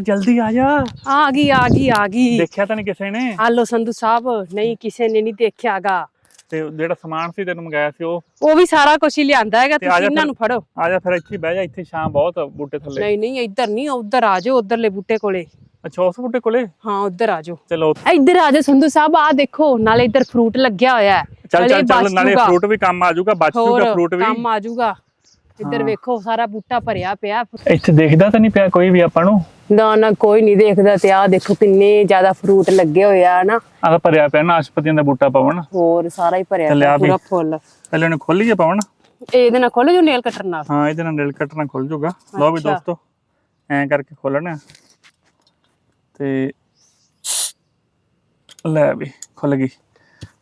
ਜਲਦੀ ਆ ਜਾ। ਆ ਗਈ ਆ ਗਈ ਆ ਗਈ। ਦੇਖਿਆ ਤਾਂ ਨਹੀਂ ਕਿਸੇ ਨੇ? ਹਾਲੋ ਸੰਧੂ ਸਾਹਿਬ ਨਹੀਂ ਕਿਸੇ ਨੇ ਨਹੀਂ ਦੇਖਿਆਗਾ। ਤੇ ਜਿਹੜਾ ਸਮਾਨ ਸੀ ਤੈਨੂੰ ਮੰਗਾਇਆ ਸੀ ਉਹ? ਉਹ ਵੀ ਸਾਰਾ ਕੁਝ ਹੀ ਲਿਆਂਦਾ ਹੈਗਾ ਤੁਸੀਂ ਜਾ ਇਹਨਾਂ। ਨੂੰ ਫੜੋ। ਆ ਜਾ ਫਿਰ ਇੱਥੇ ਬਹਿ ਜਾ ਇੱਥੇ ਛਾਂ ਬਹੁਤ ਬੂਟੇ ਥੱਲੇ। ਨਹੀਂ ਨਹੀਂ ਇੱਧਰ ਨਹੀਂ ਉੱਧਰ ਆ ਜਾਓ ਉੱਧਰਲੇ ਬੂਟੇ ਕੋਲੇ। ਅੱਛਾ ਉਸ ਬੂਟੇ ਕੋਲੇ? ਹਾਂ ਉੱਧਰ ਆ ਜਾਓ। ਚਲੋ। ਇੱਧਰ ਆ ਜਾਓ ਸੰਧੂ ਸਾਹਿਬ ਆ ਦੇਖੋ ਨਾਲੇ ਇੱਧਰ ਫਰੂਟ ਲੱਗਿਆ ਹੋਇਆ ਹੈ। ਚੱਲ ਚੱਲ ਨਾਲੇ। ਫਰੂਟ ਵੀ ਕੰਮ ਆ ਜਾਊਗਾ ਬਚ ਜਾਊਗਾ ਫਰੂਟ ਵੀ। ਕੰਮ ਆ ਜਾਊਗਾ ਇੱਧਰ। ਵੇਖੋ ਸਾਰਾ ਬੂਟਾ ਭਰਿਆ ਪਿਆ। ਇੱਥੇ ਦੇਖਦਾ ਤਾਂ ਨਹੀਂ ਪਿਆ ਕੋਈ ਵੀ ਆਪਾਂ ਨੂੰ? ਨਾ ਨਾ ਕੋਈ ਨਹੀਂ ਦੇਖਦਾ ਤੇ ਆ ਦੇਖੋ ਕਿੰਨੇ ਜ਼ਿਆਦਾ ਫਰੂਟ ਲੱਗੇ ਹੋਏ ਆ ਨਾ ਆਹ ਭਰਿਆ ਪਿਆ ਨਾਸ਼ਪਤੀਆਂ ਦਾ ਬੂਟਾ ਪਵਨ। ਹੋਰ ਸਾਰਾ ਹੀ ਭਰਿਆ ਪਿਆ। ਪੂਰਾ ਫੁੱਲ। ਪਹਿਲੇ ਉਹਨੇ ਖੋਲੀਏ ਪਵਨ। ਇਹ ਇਹਦੇ ਨਾਲ ਖੋਲੋ ਜੋ ਨੇਲ ਕਟਰ ਨਾਲ? ਹਾਂ ਇਹਦੇ ਨਾਲ ਨੇਲ ਕੱਟ ਨਾਲ ਖੁੱਲ ਜਾਊਗਾ ਲਓ ਵੀ। ਦੋਸਤੋ ਐਂ ਕਰਕੇ ਖੋਲਣਾ। ਤੇ ਲੈ ਵੀ ਖੁੱਲ ਗਈ।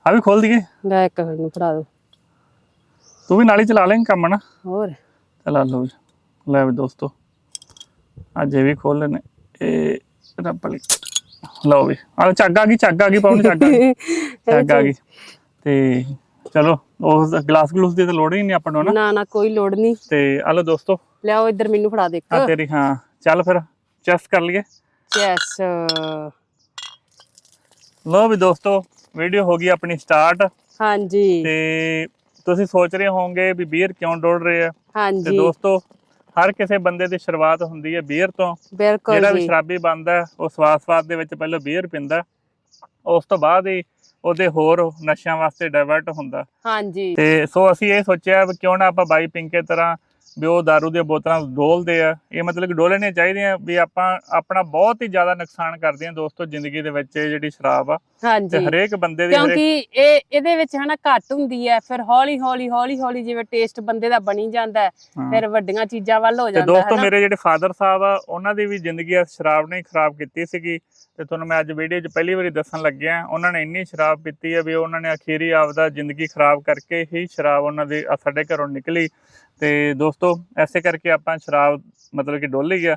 ਆ ਵੀ ਖੋਲ ਦਈਏ। ਲੈ ਇੱਕ ਨੂੰ ਫੜਾ ਦੋ ਤੂੰ ਵੀ ਨਾਲ ਹੀ ਚਲਾ ਲੇਂਗਾ ਕੰਮ ਨਾ ਹੋਰ? ਚਲਾ ਲਓ ਲੈ ਵੀ ਦੋਸਤੋ ਅੱਜ ਇਹ ਵੀ ਖੋਲ ਲੈਣੇ ਇਹ ਰੱਬਲੀ ਲਓ ਵੀ। ਆ ਚੱਗ ਆ ਗਈ ਚੱਗ ਆ ਗਈ ਪਾਉਣ ਚੱਗ ਆ ਗਈ। ਚੱਗ ਆ ਗਈ। ਤੇ ਚਲੋ ਉਸ ਗਲਾਸ ਗਲੂਸ ਦੀ ਤਾਂ ਲੋੜ ਹੀ ਨਹੀਂ ਆਪਾਂ ਨੂੰ ਨਾ ਨਾ ਨਾ ਕੋਈ ਲੋੜ ਨਹੀਂ। ਤੇ ਆ ਲਓ ਦੋਸਤੋ। ਲਿਆਓ ਇੱਧਰ ਮੈਨੂੰ ਫੜਾ ਦੇ ਆ ਤੇਰੀ ਹਾਂ ਚੱਲ ਫਿਰ ਚੈਸ ਕਰ ਲਈਏ। ਯੈਸ ਲਓ ਵੀ ਦੋਸਤੋ ਵੀਡੀਓ ਹੋ ਗਈ ਆਪਣੀ ਸਟਾਰਟ। ਹਾਂਜੀ। ਤੇ ਤੁਸੀਂ ਸੋਚ ਰਹੇ ਹੋਵੋਗੇ ਵੀ ਬੀਅਰ ਕਿਉਂ ਡੋਲ ਰਹੇ ਆ? ਤੇ ਹਾਂਜੀ। ਦੋਸਤੋ ਹਰ ਕਿਸੇ ਬੰਦੇ ਦੀ ਸ਼ੁਰੂਆਤ ਹੁੰਦੀ ਹੈ ਬੀਅਰ ਤੋਂ। ਬਿਲਕੁਲ ਜਿਹੜਾ ਵੀ ਜੀ। ਸ਼ਰਾਬੀ ਬਣਦਾ ਉਹ ਸਵਾਦ-ਸਵਾਦ ਦੇ ਵਿੱਚ ਪਹਿਲਾਂ ਬੀਅਰ ਪੀਂਦਾ। ਉਸ ਤੋਂ ਬਾਅਦ ਹੀ ਉਹਦੇ ਹੋਰ ਨਸ਼ਿਆਂ ਵਾਸਤੇ ਡਾਇਵਰਟ ਹੁੰਦਾ ਹਾਂਜੀ। ਤੇ ਸੋ ਅਸੀਂ ਇਹ ਸੋਚਿਆ ਵੀ ਕਿਉਂ ਨਾ ਆਪਾਂ ਬਾਈ ਪਿੰਕੇ ਤਰ੍ਹਾਂ ਵੀ ਉਹ दारू ਦੀਆਂ ਬੋਤਲਾਂ ਡੋਲਦੇ ਆ। ਇਹ ਮਤਲਬ ਕਿ ਡੋਲਣੀਆਂ ਚਾਹੀਦੀਆਂ ਵੀ ਆਪਾਂ ਆਪਣਾ ਬਹੁਤ ਹੀ ਜ਼ਿਆਦਾ ਨੁਕਸਾਨ ਕਰਦੇ ਆ ਦੋਸਤੋ ਜ਼ਿੰਦਗੀ ਦੇ ਵਿੱਚ ਇਹ ਜਿਹੜੀ ਸ਼ਰਾਬ ਆ। ਤੇ ਹਾਂਜੀ ਹਰੇਕ ਬੰਦੇ ਦੀ ਕਿਉਂਕਿ ਇਹ ਇਹਦੇ ਵਿੱਚ ਹਨਾ ਘੱਟ ਹੁੰਦੀ ਹੈ ਫਿਰ ਹੌਲੀ ਹੌਲੀ ਹੌਲੀ ਹੌਲੀ ਜਿਵੇਂ ਟੇਸਟ ਬੰਦੇ ਦਾ ਬਣੀ ਜਾਂਦਾ। ਫਿਰ ਵੱਡੀਆਂ ਚੀਜ਼ਾਂ ਵੱਲ ਹੋ ਤੇ ਜਾਂਦਾ ਦੋਸਤੋ ਹੈ ਮੇਰੇ ਜਿਹੜੇ ਫਾਦਰ ਸਾਹਿਬ ਆ ਉਹਨਾਂ ਦੀ ਵੀ ਜ਼ਿੰਦਗੀ ਇਸ ਸ਼ਰਾਬ ਨੇ ਖਰਾਬ ਕੀਤੀ ਸੀਗੀ। ਤੇ ਤੁਹਾਨੂੰ ਮੈਂ ਅੱਜ ਵੀਡੀਓ 'ਚ ਪਹਿਲੀ ਵਾਰੀ ਦੱਸਣ ਲੱਗਿਆ ਉਹਨਾਂ ਨੇ ਇੰਨੀ ਸ਼ਰਾਬ ਪੀਤੀ ਹੈ ਵੀ ਉਹਨਾਂ ਨੇ ਅਖੀਰੀ ਆਪਦਾ ਜ਼ਿੰਦਗੀ ਖਰਾਬ ਕਰਕੇ ਹੀ ਸ਼ਰਾਬ ਉਹਨਾਂ ਦੀ ਆ ਸਾਡੇ ਘਰੋਂ ਨਿਕਲੀ। ਤੇ ਦੋਸਤੋ ਐਸੇ ਕਰਕੇ ਆਪਾਂ ਸ਼ਰਾਬ ਮਤਲਬ ਕਿ ਡੋਲੀ ਗਿਆ।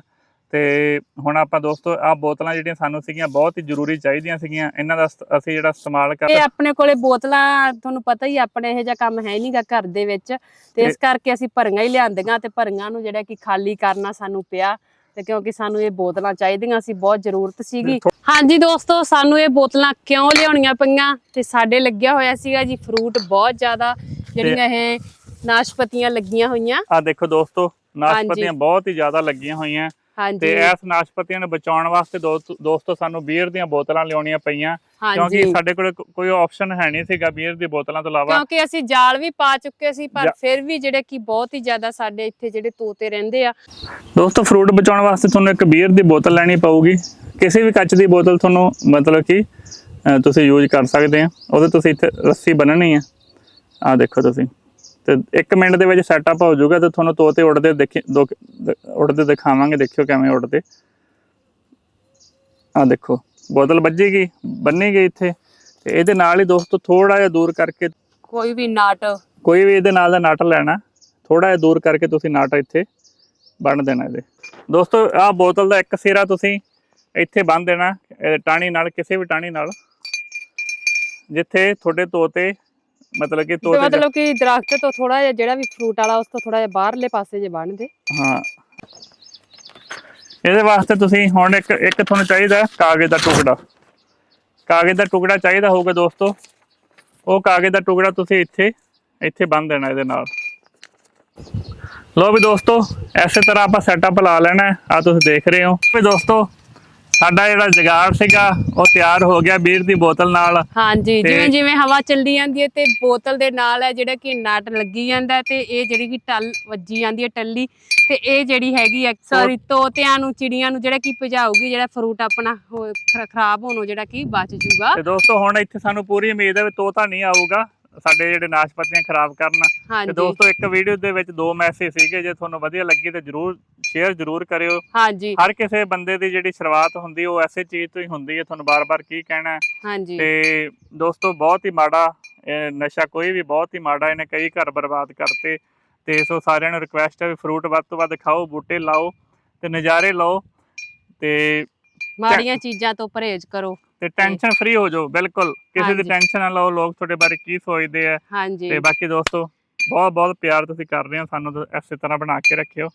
ਤੇ ਹੁਣ ਆਪਾਂ ਦੋਸਤੋ ਆਹ ਬੋਤਲਾਂ ਜਿਹੜੀਆਂ ਸਾਨੂੰ ਸੀਗੀਆਂ ਬਹੁਤ ਹੀ ਜ਼ਰੂਰੀ ਚਾਹੀਦੀਆਂ ਸੀਗੀਆਂ। ਇਹਨਾਂ ਦਾ ਅਸੀਂ ਜਿਹੜਾ ਇਸਤੇਮਾਲ ਕਰ ਇਹ ਆਪਣੇ ਕੋਲੇ ਬੋਤਲਾਂ ਤੁਹਾਨੂੰ ਪਤਾ ਹੀ ਆ, ਆਪਣੇ ਇਹੋ ਜਿਹਾ ਕੰਮ ਹੈ ਨਹੀਂਗਾ ਘਰ ਦੇ ਵਿੱਚ। ਤੇ ਇਸ ਕਰਕੇ ਅਸੀਂ ਭਰੀਆਂ ਹੀ ਲਿਆਂਦੀਆਂ ਤੇ ਭਰੀਆਂ ਨੂੰ ਜਿਹੜਾ ਕਿ ਖਾਲੀ ਕਰਨਾ ਸਾਨੂੰ ਪਿਆ। ਤੇ ਕਿਉਂਕਿ ਸਾਨੂੰ ਇਹ ਬੋਤਲਾਂ ਚਾਹੀਦੀਆਂ ਸੀ ਬਹੁਤ ਜ਼ਰੂਰਤ ਸੀਗੀ। ਹਾਂਜੀ ਦੋਸਤੋ ਸਾਨੂੰ ਇਹ ਬੋਤਲਾਂ ਕਿਉਂ ਲਿਆਉਣੀਆਂ ਪਈਆਂ? ਤੇ ਸਾਡੇ ਲੱਗਿਆ ਹੋਇਆ ਸੀਗਾ ਜੀ ਫਰੂਟ ਬਹੁਤ ਜ਼ਿਆਦਾ। ਜਿਹੜੀਆਂ ਇਹ ਨਾਸ਼ਪਤੀਆਂ ਲੱਗੀਆਂ ਹੋਈਆਂ। ਆ ਦੇਖੋ ਦੋਸਤੋ ਨਾਸ਼ਪਤੀਆਂ ਬਹੁਤ ਹੀ ਜ਼ਿਆਦਾ ਲੱਗੀਆਂ ਹੋਈਆਂ। ਤੇ ਇਸ ਨਾਸ਼ਪਤੀਆਂ ਨੂੰ ਬਚਾਉਣ ਵਾਸਤੇ ਦੋਸਤੋ ਸਾਨੂੰ ਬੀਅਰ ਦੀਆਂ ਬੋਤਲਾਂ ਲਿਆਉਣੀਆਂ ਪਈਆਂ। ਕਿਉਂਕਿ ਸਾਡੇ ਕੋਲ ਕੋਈ ਆਪਸ਼ਨ ਹੈ ਨਹੀਂ ਸੀਗਾ ਬੀਅਰ ਦੀ ਬੋਤਲਾਂ ਤੋਂ ਇਲਾਵਾ। ਕਿਉਂਕਿ ਅਸੀਂ ਜਾਲ ਵੀ ਪਾ ਚੁੱਕੇ ਸੀ ਪਰ ਫਿਰ ਵੀ ਜਿਹੜੇ ਕਿ ਬਹੁਤ ਹੀ ਜ਼ਿਆਦਾ ਸਾਡੇ ਇੱਥੇ ਜਿਹੜੇ ਤੋਤੇ ਰਹਿੰਦੇ ਆ। ਦੋਸਤੋ ਫਰੂਟ ਬਚਾਉਣ ਵਾਸਤੇ ਤੁਹਾਨੂੰ ਇੱਕ ਬੀਅਰ ਦੀ ਬੋਤਲ ਲੈਣੀ ਪਊਗੀ। ਕਿਸੇ ਵੀ ਕੱਚ ਦੀ ਬੋਤਲ ਤੁਹਾਨੂੰ ਮਤਲਬ ਕਿ ਤੁਸੀਂ ਯੂਜ਼ ਕਰ ਸਕਦੇ ਆ। ਉਹਦੇ ਤੁਸੀਂ ਇੱਥੇ ਰੱਸੀ ਬੰਨਣੀ ਆ। ਆ ਦੇਖੋ ਤੁਸੀਂ। ਤੇ 1 ਮਿੰਟ ਦੇ ਵਿੱਚ ਸੈਟਅਪ ਹੋ ਜਾਊਗਾ ਤੇ ਤੁਹਾਨੂੰ ਤੋਤੇ ਉੜਦੇ ਦੇਖੇ ਦੋ- ਦ- ਉੜਦੇ ਦਿਖਾਵਾਂਗੇ ਦੇਖਿਓ ਕਿਵੇਂ ਉੜਦੇ ਆ ਦੇਖੋ ਬੋਤਲ ਵੱਜੇਗੀ ਬੰਨੀ ਗਈ ਇੱਥੇ ਤੇ ਇਹਦੇ ਨਾਲ ਹੀ ਦੋਸਤੋ ਥੋੜਾ ਜਿਹਾ ਦੂਰ ਕਰਕੇ ਕੋਈ ਵੀ ਨਾਟ। ਕੋਈ ਵੀ ਇਹਦੇ ਨਾਲ ਦਾ ਨਟ ਲੈਣਾ ਥੋੜਾ ਜਿਹਾ ਦੂਰ ਕਰਕੇ ਤੁਸੀਂ ਨਟ ਇੱਥੇ ਬੰਨ ਦੇਣਾ ਇਹਦੇ। ਦੋਸਤੋ ਆਹ ਬੋਤਲ ਦਾ ਇੱਕ ਸਿਰਾ ਤੁਸੀਂ ਇੱਥੇ ਬੰਨ ਦੇਣਾ ਟਾਣੀ ਨਾਲ ਕਿਸੇ ਵੀ ਟਾਣੀ ਨਾਲ ਜਿੱਥੇ ਤੁਹਾਡੇ ਤੋਤੇ ਮਤਲਬ ਕਿ ਤੋਤੇ ਮਤਲਬ ਕਿ ਦਰਖਤ ਤੋਂ ਥੋੜਾ ਜਿਹਾ ਜਿਹੜਾ ਵੀ ਫਰੂਟ ਵਾਲਾ ਉਸ ਤੋਂ ਥੋੜਾ ਜਿਹਾ ਬਾਹਰਲੇ ਪਾਸੇ ਜੇ ਬਣਦੇ। ਹਾਂ। ਇਹਦੇ ਵਾਸਤੇ ਤੁਸੀਂ ਹੁਣ ਇੱਕ ਇੱਕ ਤੁਹਾਨੂੰ ਚਾਹੀਦਾ ਕਾਗਜ਼ ਦਾ ਟੁਕੜਾ। ਕਾਗਜ਼ ਦਾ ਟੁਕੜਾ ਚਾਹੀਦਾ ਹੋਊਗਾ ਦੋਸਤੋ। ਉਹ ਕਾਗਜ਼ ਦਾ ਟੁਕੜਾ ਤੁਸੀਂ ਇੱਥੇ ਇੱਥੇ ਬੰਨ ਦੇਣਾ ਇਹਦੇ ਨਾਲ। ਲੋ ਵੀ ਦੋਸਤੋ ਐਸੇ ਤਰ੍ਹਾਂ ਆਪਾਂ ਸੈਟਅਪ ਲਾ ਲੈਣਾ ਆ ਤੁਸੀਂ ਦੇਖ ਰਹੇ ਹੋ। ਵੀ ਦੋਸਤੋ ਸਾਡਾ ਜਿਹੜਾ ਜਗਾੜ ਸੀਗਾ ਉਹ ਤਿਆਰ ਹੋ ਗਿਆ ਬੀਰ ਦੀ ਬੋਤਲ ਨਾਲ। ਹਾਂਜੀ ਤੇ- ਜਿਵੇਂ ਜਿਵੇਂ ਹਵਾ ਚੱਲਦੀ ਜਾਂਦੀ ਹੈ ਤੇ ਬੋਤਲ ਦੇ ਨਾਲ ਹੈ ਜਿਹੜਾ ਕਿ ਨਟ ਲੱਗੀ ਜਾਂਦਾ ਹੈ ਤੇ ਇਹ ਜਿਹੜੀ ਕਿ ਟੱਲ ਵੱਜੀ ਜਾਂਦੀ ਹੈ ਟੱਲੀ ਤੇ ਇਹ ਜਿਹੜੀ ਹੈਗੀ ਹੈ ਸੌਰੀ ਤੋਤਿਆਂ ਨੂੰ ਚਿੜੀਆਂ ਨੂੰ ਜਿਹੜਾ ਕਿ ਭਜਾਊਗੀ ਜਿਹੜਾ ਫਰੂਟ ਆਪਣਾ ਹੋ- ਖਰ- ਖਰਾਬ ਹੋਣੋਂ ਜਿਹੜਾ ਕਿ ਬਚ ਜੂਗਾ। ਤੇ ਦੋਸਤੋ ਹੁਣ ਇੱਥੇ ਸਾਨੂੰ ਪੂਰੀ ਉਮੀਦ ਹੈ ਵੀ ਤੋਤਾ ਨਹੀਂ ਆਊਗਾ। ਸਾਡੇ ਜਿਹੜੇ ਨਾਸ਼ਪਤੀਆਂ ਖਰਾਬ ਕਰਨ ਤੇ ਦੋਸਤੋ ਇੱਕ ਵੀਡੀਓ ਦੇ ਵਿੱਚ ਦੋ ਮੈਸੇਜ ਸੀਗੇ ਜੇ ਤੁਹਾਨੂੰ ਵਧੀਆ ਲੱਗੀ ਤੇ ਜਰੂਰ ਸ਼ੇਅਰ ਜਰੂਰ ਕਰਿਓ। ਹਾਂਜੀ। ਹਰ ਕਿਸੇ ਬੰਦੇ ਦੀ ਜਿਹੜੀ ਸ਼ੁਰੂਆਤ ਹੁੰਦੀ ਉਹ ਐਸੇ ਚੀਜ਼ ਤੋਂ ਹੀ ਹੁੰਦੀ ਹੈ ਤੁਹਾਨੂੰ ਬਾਰ-ਬਾਰ ਕੀ ਕਹਿਣਾ ਹੈ। ਹਾਂਜੀ। ਤੇ ਦੋਸਤੋ ਬਹੁਤ ਹੀ ਮਾੜਾ ਨਸ਼ਾ ਕੋਈ ਵੀ ਬਹੁਤ ਹੀ ਮਾੜਾ ਇਹਨੇ ਕਈ ਘਰ ਬਰਬਾਦ ਕਰਤੇ। ਤੇ ਸੋ ਸਾਰਿਆਂ ਨੂੰ ਰਿਕੁਐਸਟ ਹੈ ਵੀ ਫਰੂਟ ਵੱਧ ਤੋਂ ਵੱਧ ਖਾਓ ਬੂਟੇ ਲਾਓ ਤੇ ਨਜ਼ਾਰੇ ਲਓ ਤੇ ਮਾੜੀਆਂ ਚੀਜ਼ਾਂ ਤੋਂ ਪਰਹੇਜ਼ ਕਰੋ। ਤੇ ਟੈਨਸ਼ਨ ਫ੍ਰੀ ਹੋ ਜਾਓ ਬਿਲਕੁਲ। ਕਿਸੇ ਦੀ। ਟੈਨਸ਼ਨ ਨਾ ਲਓ ਲੋਕ ਤੁਹਾਡੇ ਬਾਰੇ ਕੀ ਸੋਚਦੇ ਆ। ਹਾਂਜੀ। ਤੇ ਬਾਕੀ ਦੋਸਤੋ ਬਹੁਤ ਬਹੁਤ ਪਿਆਰ ਤੁਸੀਂ ਕਰ ਰਹੇ ਹੋ ਸਾਨੂੰ ਇਸੇ ਤਰ੍ਹਾਂ ਬਣਾ ਕੇ ਰੱਖਿਓ।